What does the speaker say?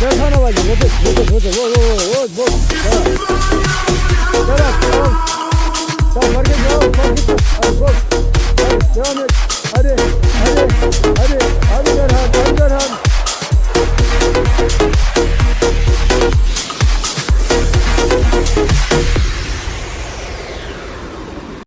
Serhan olacak. Vıdık vıdık vıdık. Vıdık vıdık vıdık. Serhan. Serhan.